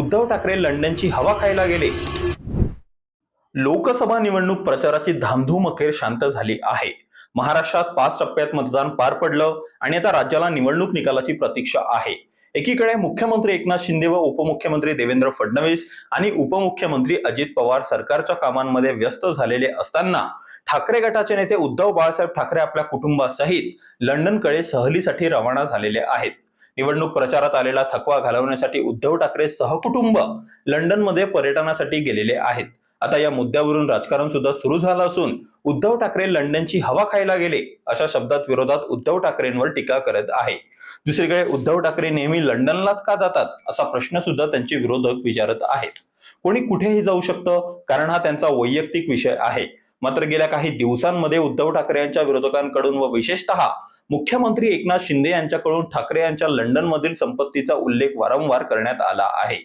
उद्धव ठाकरे लंडनची हवा खायला गेले. लोकसभा निवडणूक प्रचाराची धामधूम अखेर शांत झाली आहे. महाराष्ट्रात पाच टप्प्यात मतदान पार पडलं आणि आता राज्याला निवडणूक निकालाची प्रतीक्षा आहे. एकीकडे मुख्यमंत्री एकनाथ शिंदे व उपमुख्यमंत्री देवेंद्र फडणवीस आणि उपमुख्यमंत्री अजित पवार सरकारच्या कामांमध्ये व्यस्त झालेले असताना ठाकरे गटाचे नेते उद्धव बाळासाहेब ठाकरे आपल्या कुटुंबासहित लंडनकडे सहलीसाठी रवाना झालेले आहेत. निवडणूक प्रचारात आलेला थकवा घालवण्यासाठी उद्धव ठाकरे सहकुटुंब लंडनमध्ये पर्यटनासाठी गेलेले आहेत. आता या मुद्द्यावरून राजकारण सुद्धा सुरू झालं असून उद्धव ठाकरे लंडनची हवा खायला गेले अशा शब्दात विरोधात उद्धव ठाकरेंवर टीका करत आहे. दुसरीकडे उद्धव ठाकरे नेहमी लंडनलाच का जातात असा प्रश्न सुद्धा त्यांचे विरोधक विचारत आहेत. कोणी कुठेही जाऊ शकतं कारण हा त्यांचा वैयक्तिक विषय आहे. मात्र गेल्या काही दिवसांमध्ये उद्धव ठाकरे यांच्या विरोधकांकडून व विशेषतः मुख्यमंत्री एकनाथ शिंदे यांच्याकडून ठाकरे यांच्या लंडनमधील संपत्तीचा उल्लेख वारंवार करण्यात आला आहे.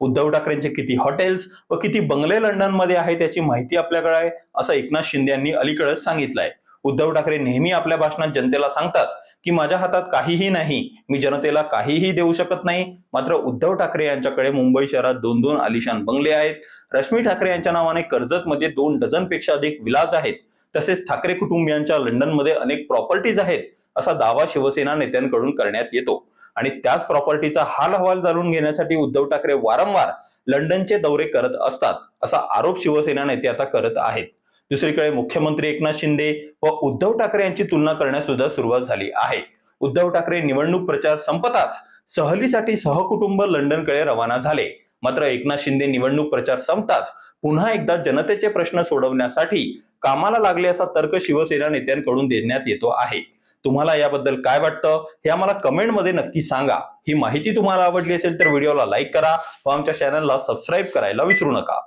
उद्धव ठाकरेंचे किती हॉटेल्स व किती बंगले लंडनमध्ये आहेत याची माहिती आपल्याकडे आहे असं एकनाथ शिंदे यांनी अलीकडेच सांगितलंय. उद्धव ठाकरे नेहमी आपल्या भाषणात जनतेला सांगतात की माझ्या हातात काहीही नाही मी जनतेला काहीही देऊ शकत नाही. मात्र उद्धव ठाकरे यांच्याकडे मुंबई शहरात दोन दोन आलिशान बंगले आहेत. रश्मी ठाकरे यांच्या नावाने कर्जतमध्ये दोन डझनपेक्षा अधिक विलाज आहेत. तसेच ठाकरे कुटुंबियांच्या लंडनमध्ये अनेक प्रॉपर्टीज आहेत असा दावा शिवसेना नेत्यांकडून करण्यात येतो. आणि त्याच प्रॉपर्टीचा हाल हवाल जाणून घेण्यासाठी उद्धव ठाकरे वारंवार लंडनचे दौरे करत असतात असा आरोप शिवसेना नेते आता करत आहेत. दुसरीकडे मुख्यमंत्री एकनाथ शिंदे व उद्धव ठाकरे यांची तुलना करण्यास सुद्धा सुरुवात झाली आहे. उद्धव ठाकरे निवडणूक प्रचार संपताच सहलीसाठी सहकुटुंब लंडनकडे रवाना झाले. मात्र एकनाथ शिंदे निवडणूक प्रचार संपताच पुन्हा एकदा जनतेचे प्रश्न सोडवण्यासाठी कामाला लागले असा तर्क शिवसेना नेत्यांकडून देण्यात येतो आहे. तुम्हाला याबद्दल काय वाटतं? हे आम्हाला कमेंटमध्ये नक्की सांगा. ही माहिती तुम्हाला आवडली असेल तर व्हिडिओला लाईक करा व आमच्या चॅनलला सबस्क्राईब करायला विसरू नका.